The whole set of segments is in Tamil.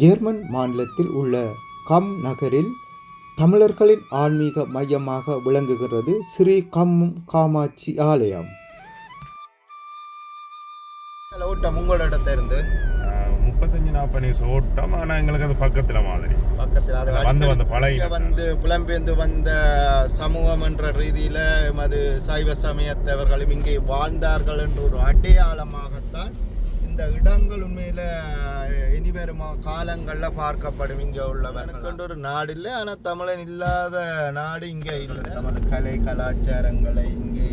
ஜேர்மன் மாநிலத்தில் உள்ள கம் நகரில் தமிழர்களின் ஆன்மீக மையமாக விளங்குகிறது ஸ்ரீ கம் காமாட்சி ஆலயம். ஓட்டம் உங்களோட இடத்த இருந்து ஆஹ் முப்பத்தஞ்சு நாற்பது நிமிஷம் ஓட்டம். ஆனால் எங்களுக்கு அது பக்கத்தில் மாதிரி. பக்கத்தில் அது வந்து வந்து இங்க வந்து புலம்பெயர்ந்து வந்த சமூகம் என்ற ரீதியில் எமது சைவ சமயத்தவர்களும் இங்கே வாழ்ந்தார்கள் என்ற ஒரு அடையாளமாகத்தான் இந்த இடங்கள் உண்மையில் இனிவரும் காலங்களில் பார்க்கப்படும். இங்கே உள்ளவர்கள் ஒரு நாடு இல்லை ஆனால் தமிழன் இல்லாத நாடு இங்கே இல்லை. நமது கலை கலாச்சாரங்களை இங்கே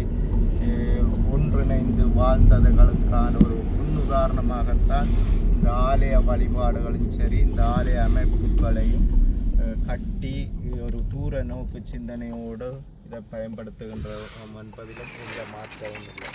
ஒன்றிணைந்து வாழ்ந்ததுகளுக்கான ஒரு முன்னுதாரணமாகத்தான் இந்த ஆலய வழிபாடுகளும் சரி இந்த ஆலய அமைப்புகளையும் கட்டி ஒரு தூர நோக்கு சிந்தனையோடு இதை பயன்படுத்துகின்ற என்பதிலும் எந்த மாற்றமும் இல்லை.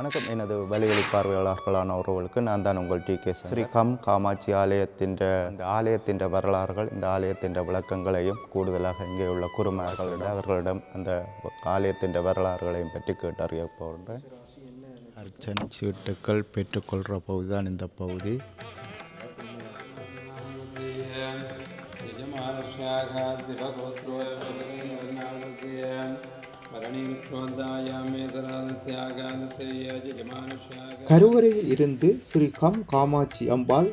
வணக்கம். எனது வலிவழி பார்வையாளர்களான உறவுகளுக்கு நான் தான் உங்கள் டி கே ஸ்ரீ கம் காமாட்சி ஆலயத்தின் இந்த ஆலயத்தின் வரலாறுகள் இந்த ஆலயத்தின் விளக்கங்களையும் கூடுதலாக இங்கே உள்ள குருமார்களிடம் அவர்களிடம் அந்த ஆலயத்தின் வரலாறுகளையும் பற்றி கேட்டறிய போகின்றேன். அர்ச்சனை சீட்டுக்கள் பெற்றுக்கொள்கிற பகுதி. தான் இந்த பகுதி கருவறையில் இருந்து ஸ்ரீ கம் காமாட்சி அம்பாள்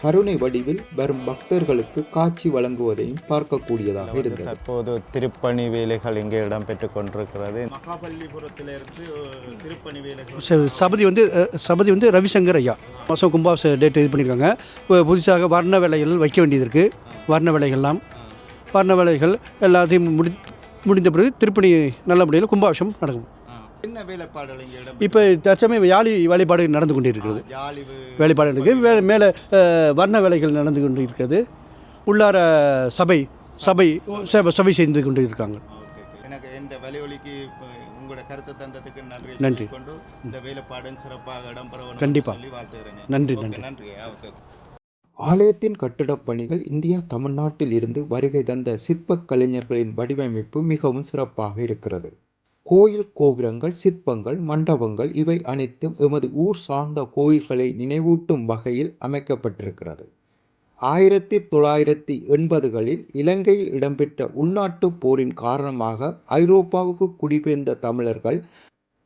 கருணை வடிவில் வரும் பக்தர்களுக்கு காட்சி வழங்குவதையும் பார்க்கக்கூடியதாக இருந்தது. தற்போது திருப்பணி வேலைகள் இங்கே இடம்பெற்று கொண்டிருக்கிறது. மகாபல்லிபுரத்திலிருந்து சபதி வந்து சபதி வந்து ரவிசங்கர் ஐயா. மாதம் கும்பாபிஷ டேட் இது பண்ணியிருக்காங்க. புதுசாக வர்ண வேலைகள் வைக்க வேண்டியது இருக்குது வர்ண வேலைகள்லாம். வர்ண வேலைகள் எல்லாத்தையும் முடி முடிந்த பிறகு திருப்பணி நல்ல முறையில் கும்பாபிஷம் நடக்கும். என்ன வேலைப்பாடுகள் இப்போ தற்சமயம் யாழி வழிபாடு நடந்து கொண்டு இருக்கிறது ஜாலி வேலைப்பாடு இருக்குது வே மேலே வர்ண வேலைகள் நடந்து கொண்டு இருக்கிறது உள்ளார சபை சபை சபை சபை செய்து கொண்டு இருக்காங்க எனக்கு இந்த வலிவலிக்கு உங்களோட கருத்து தந்ததுக்கு நன்றி நன்றி. கொண்டு இந்த வேலைப்பாடும் சிறப்பாக இடம்பெற வேண்டும் கண்டிப்பா. சொல்லி வாழ்த்துகிறேன் நன்றி நன்றி. நன்றி. ஆலயத்தின் கட்டிடப் பணிகள் இந்தியா தமிழ்நாட்டில் இருந்து வருகை தந்த சிற்பக் கலைஞர்களின் வடிவமைப்பு மிகவும் சிறப்பாக இருக்கிறது. கோயில் கோபுரங்கள் சிற்பங்கள் மண்டபங்கள் இவை அனைத்தும் எமது ஊர் சார்ந்த கோயில்களை நினைவூட்டும் வகையில் அமைக்கப்பட்டிருக்கிறது. ஆயிரத்தி தொள்ளாயிரத்தி எண்பதுகளில் இலங்கையில் இடம்பெற்ற உள்நாட்டுப் போரின் காரணமாக ஐரோப்பாவுக்கு குடிபெயர்ந்த தமிழர்கள்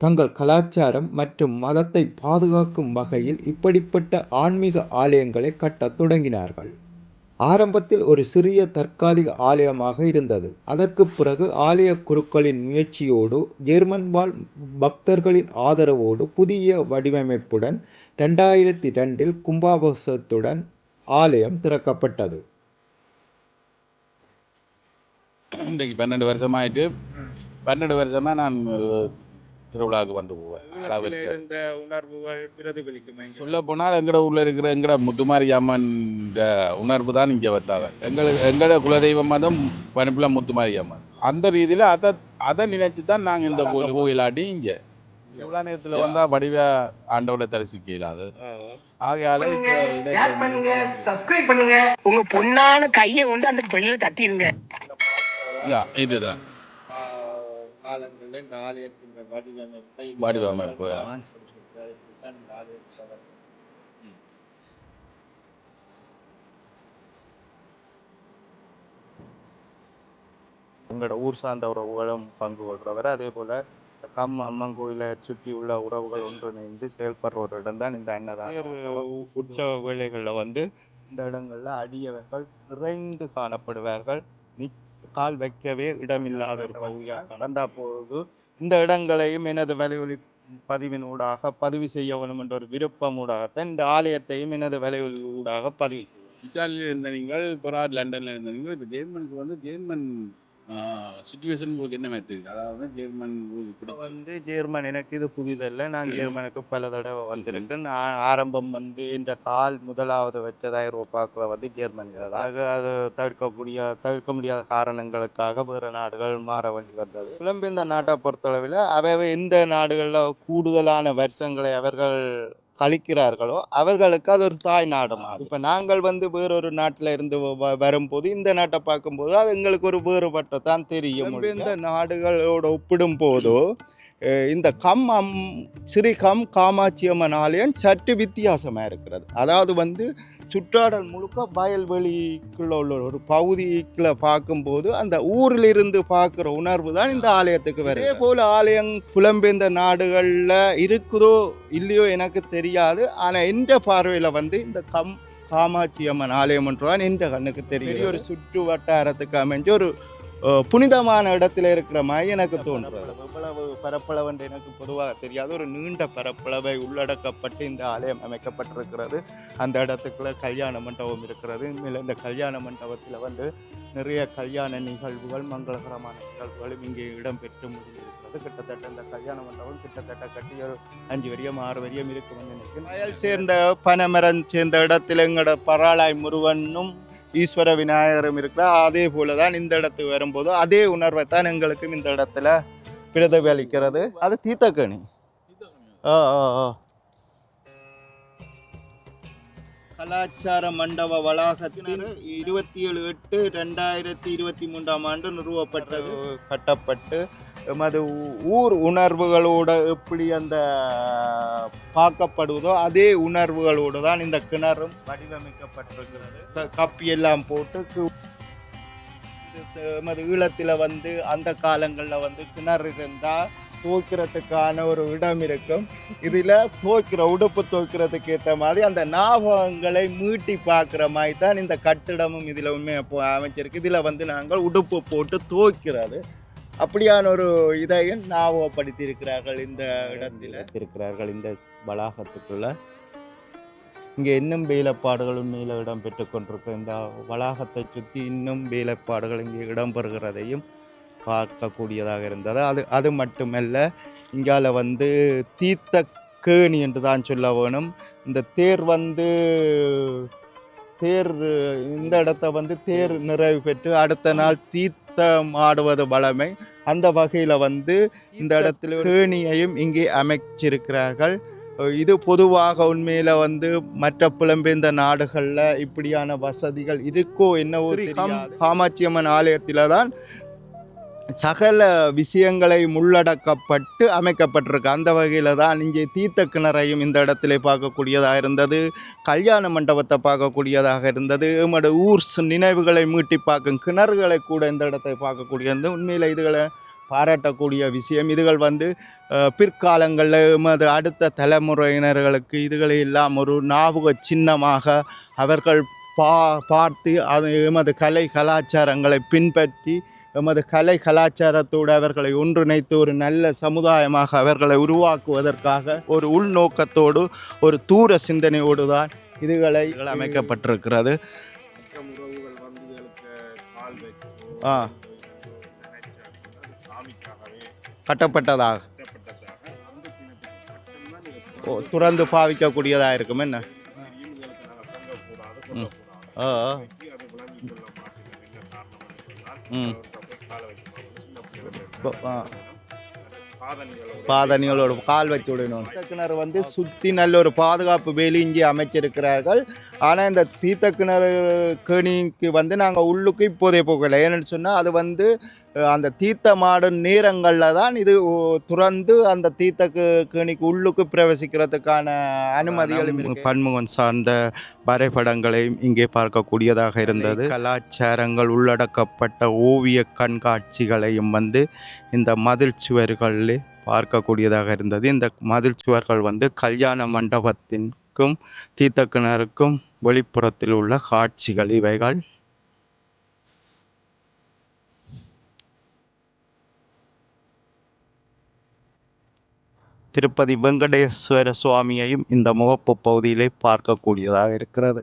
தங்கள் கலாச்சாரம் மற்றும் மதத்தை பாதுகாக்கும் வகையில் இப்படிப்பட்ட ஆன்மீக ஆலயங்களை கட்டத் தொடங்கினார்கள். ஆரம்பத்தில் ஒரு சிறிய தற்காலிக ஆலயமாக இருந்தது. அதற்கு பிறகு ஆலய குருக்களின் முயற்சியோடு ஜெர்மன் வாழ் பக்தர்களின் ஆதரவோடு புதிய வடிவமைப்புடன் ரெண்டாயிரத்தி ரெண்டில் கும்பாபோசத்துடன் ஆலயம் திறக்கப்பட்டது. இன்றைக்கு பன்னெண்டு வருஷமாயிட்டு பன்னெண்டு வருஷமாக நான் திருவிழாவுக்கு வந்து போவேன் சொல்ல போனால் எங்கட ஊரில் இருக்கிற எங்கட முத்துமாரி அம்மன் உணர்வு தான் இங்கே வந்தாங்க. எங்களுக்கு எங்கட குலதெய்வம் மதம் பனிப்புல முத்துமாரி அம்மன் அந்த ரீதியில் அதை அதை நினைச்சு தான் நாங்கள் இந்த கோயில் கோயிலாட்டி இங்கே. இவ்வளோ நேரத்தில் வந்தால் வடிவ ஆண்டவரை தரிசிக்க இயலாது. ஆகையால இப்போ ஷேர் பண்ணுங்க சப்ஸ்கிரைப் பண்ணுங்க. உங்க பொண்ணான கையை கொண்டு அந்த பெண்ணில தட்டிடுங்க இதுதான். காலங்களில் இந்த ஆலயத்தின் வடிவமைப்பை வடிவமைப்பு. இந்த உங்களோட ஊர் சார்ந்த உறவுகளும் பங்கு கொள்றவர் அதே போல கம் அம்மன் கோயிலை சுற்றி உள்ள உறவுகள் ஒன்றிணைந்து செயல்படுற ஒரு இடம் தான் இந்த அன்னதானம். உற்சவ வேளைகளில் வந்து இந்த இடங்கள்ல அடியவர்கள் நிறைந்து காணப்படுவார்கள். நிக்- கால் வைக்கவே இடமில்லாத ஒரு பகுதியாக கடந்தா போது இந்த இடங்களையும் எனது வலையொலி பதிவின் ஊடாக பதிவு செய்ய வேண்டும் என்ற ஒரு விருப்பம் ஊடாகத்தான் இந்த ஆலயத்தையும் எனது வலையொலி ஊடாக பதிவு செய்வேன் இத்தாலியில் இருந்த நீங்கள் பராட் லண்டனில் இருந்த நீங்கள் இப்போ ஜெர்மனுக்கு வந்து ஜெர்மன் சுச்சுவேஷன் உங்களுக்கு என்ன மாதிரி அதாவது ஜெர்மன் இப்ப வந்து ஜெர்மன் எனக்கு இது புதிதல்ல. நான் ஜெர்மனுக்கு பல தடவை வந்திருக்கேன். நான் ஆரம்பம் வந்து இந்த கால் முதலாவது வச்சது ஐரோப்பாக்குள்ள வந்து ஜெர்மனி ஆக அது தவிர்க்கக்கூடிய தவிர்க்க முடியாத காரணங்களுக்காக வேறு நாடுகள் மாற வேண்டி வந்தது. புலம்பெயர்ந்த நாட்டை பொறுத்தளவில் அவை எந்த நாடுகளில் கூடுதலான வருஷங்களை அவர்கள் கழிக்கிறார்களோ அவர்களுக்கு அது ஒரு தாய் நாடு மாதிரி இப்போ நாங்கள் வந்து வேறொரு நாட்டில் இருந்து வரும்போது இந்த நாட்டை பார்க்கும்போது அது எங்களுக்கு ஒரு வேறுபட்ட தான் தெரியும் இந்த நாடுகளோட ஒப்பிடும் போதோ இந்த கம் அம் ஸ்ரீ கம் காமாட்சி அம்மன் ஆலயம் சற்று வித்தியாசமாக இருக்கிறது. அதாவது வந்து சுற்றாடல் முழுக்க வயல்வெளிக்குள்ள உள்ள ஒரு பகுதிக்குள்ள பார்க்கும்போது அந்த ஊரில் இருந்து பார்க்குற உணர்வு தான் இந்த ஆலயத்துக்கு வருது. இதே போல் ஆலயம் புலம்பெயர்ந்த நாடுகளில் இருக்குதோ இல்லையோ எனக்கு தெரியாது. ஆனால் எந்த பார்வையில் வந்து இந்த கம் காமாட்சி அம்மன் ஆலயம் என்றுதான் என்ற கண்ணுக்கு தெரியும் ஒரு சுற்று வட்டாரத்துக்கு அமைஞ்ச ஒரு புனிதமான இடத்துல இருக்கிற மாதிரி எனக்கு தோன்றுறது. எவ்வளவு பரப்பளவு என்று எனக்கு பொதுவாக தெரியாது. ஒரு நீண்ட பரப்பளவை உள்ளடக்கப்பட்டு இந்த ஆலயம் அமைக்கப்பட்டிருக்கிறது. அந்த இடத்துக்குள்ள கல்யாண மண்டபம் இருக்கிறது. மேலே இந்த கல்யாண மண்டபத்தில் வந்து நிறைய கல்யாண நிகழ்வுகள் மங்களகரமான நிகழ்வுகளும் இங்கே இடம்பெற்று முடிந்திருக்கிறது. கிட்டத்தட்ட இந்த கல்யாண மண்டபம் கிட்டத்தட்ட கட்டி ஒரு அஞ்சு வரியம் ஆறு வரியம் இருக்கும் நினைக்கிறேன். வயல் சேர்ந்த பனைமரம் சேர்ந்த இடத்துல எங்களோட பராளாய் முருகனும் ஈஸ்வர விநாயகரும் இருக்கிறார் அதே போல தான் இந்த இடத்துக்கு வரும்போது அதே உணர்வை தான் எங்களுக்கும் இந்த இடத்துல பிரதிபலிக்கிறது. அது தீத்தக்கணி ஆ ஆ ஆ. கலாச்சார மண்டப வளாகத்தின் இருபத்தி ஏழு எட்டு ரெண்டாயிரத்தி இருபத்தி மூன்றாம் ஆண்டு நிறுவப்பட்டது. கட்டப்பட்டு எமது ஊர் உணர்வுகளோட எப்படி அந்த பார்க்கப்படுவதோ அதே உணர்வுகளோடு தான் இந்த கிணறும் வடிவமைக்கப்பட்டிருக்கிறது. க- கப்பி எல்லாம் போட்டு எமது ஈழத்தில் வந்து அந்த காலங்களில் வந்து கிணறு இருந்தால் துவைக்கிறதுக்கான ஒரு இடம் இருக்கும். இதில் துவைக்கிற உடுப்பு துவைக்கிறதுக்கு ஏற்ற மாதிரி அந்த ஞாபகங்களை மீட்டி பார்க்குற மாதிரி தான் இந்த கட்டிடமும் இதில் உண்மை இப்போ அமைச்சிருக்கு இதில் வந்து நாங்கள் உடுப்பு போட்டு துவைக்கிறது அப்படியான ஒரு இதையும் ஞாபகப்படுத்தி இருக்கிறார்கள் இந்த இடத்தில். இருக்கிறார்கள் இந்த வளாகத்துக்குள்ள. இங்கே இன்னும் வேலைப்பாடுகள் உண்மையில் இடம்பெற்று கொண்டிருக்கிற இந்த வளாகத்தை சுற்றி இன்னும் வேலைப்பாடுகள் இங்கே இடம்பெறுகிறதையும் பார்க்கக்கூடியதாக இருந்தது. அது அது மட்டுமல்ல இங்கால வந்து தீர்த்த கேணி என்று தான் சொல்ல வேணும். இந்த தேர் வந்து தேர் இந்த இடத்த வந்து தேர் நிறைவு பெற்று அடுத்த நாள் தீர்த்தம் ஆடுவது வளமை. அந்த வகையில் வந்து இந்த இடத்துல கேணியையும் இங்கே அமைச்சிருக்கிறார்கள். இது பொதுவாக உண்மையில் வந்து மற்ற புலம்பெயர்ந்த நாடுகளில் இப்படியான வசதிகள் இருக்கோ என்னவோ தெரியாது. காமாட்சி அம்மன் ஆலயத்தில் தான் சகல விஷயங்களை உள்ளடக்கப்பட்டு அமைக்கப்பட்டிருக்கு. அந்த வகையில் தான் இங்கே தீர்த்த கிணறையும் இந்த இடத்துல பார்க்கக்கூடியதாக இருந்தது. கல்யாண மண்டபத்தை பார்க்கக்கூடியதாக இருந்தது. எமது ஊர் நினைவுகளை மீட்டி பார்க்கும் கிணறுகளை கூட இந்த இடத்தை பார்க்கக்கூடியது உண்மையில் இதுகளை பாராட்டக்கூடிய விஷயம் இதுகள் வந்து பிற்காலங்களில் எமது அடுத்த தலைமுறையினர்களுக்கு இதுகளை எல்லாம் ஒரு ஞாபக சின்னமாக அவர்கள் பா பார்த்து அது எமது கலை கலாச்சாரங்களை பின்பற்றி எமது கலை கலாச்சாரத்தோடு அவர்களை ஒன்றிணைத்து ஒரு நல்ல சமுதாயமாக அவர்களை உருவாக்குவதற்காக ஒரு உள்நோக்கத்தோடு ஒரு தூர சிந்தனையோடு தான் இதுகளை அமைக்கப்பட்டிருக்கிறது. ஆ. கட்டப்பட்டதாக. ஓ, துறந்து பாவிக்கக்கூடியதாக இருக்கும். என்ன? ஆ ம். But uh, பாதணிகளோட கால் வச்சு விடணும். தீர்த்த கிணறு வந்து சுற்றி நல்ல ஒரு பாதுகாப்பு வேலி இங்கே அமைச்சிருக்கிறார்கள். ஆனால் இந்த தீர்த்த கிணறு கேணிக்கு வந்து நாங்கள் உள்ளுக்கு இப்போதைய போகலை. ஏன்னு சொன்னால் அது வந்து அந்த தீர்த்தமாடும் நேரங்களில் தான் இது துறந்து அந்த தீர்த்த கேணிக்கு உள்ளுக்கு பிரவேசிக்கிறதுக்கான அனுமதிகளும் இருக்கு. பன்முகம் சார்ந்த வரைபடங்களையும் இங்கே பார்க்கக்கூடியதாக இருந்தது. கலாச்சாரங்கள் உள்ளடக்கப்பட்ட ஓவிய கண்காட்சிகளையும் வந்து இந்த மதில் சுவர்களில் பார்க்கக்கூடியதாக இருந்தது. இந்த மதில் சுவர்கள் வந்து கல்யாண மண்டபத்திற்கும் தீர்த்த கிணறுக்கும் வெளிப்புறத்தில் உள்ள காட்சிகள் இவைகள். திருப்பதி வெங்கடேஸ்வர சுவாமியையும் இந்த முகப்பு பகுதியிலே பார்க்கக்கூடியதாக இருக்கிறது.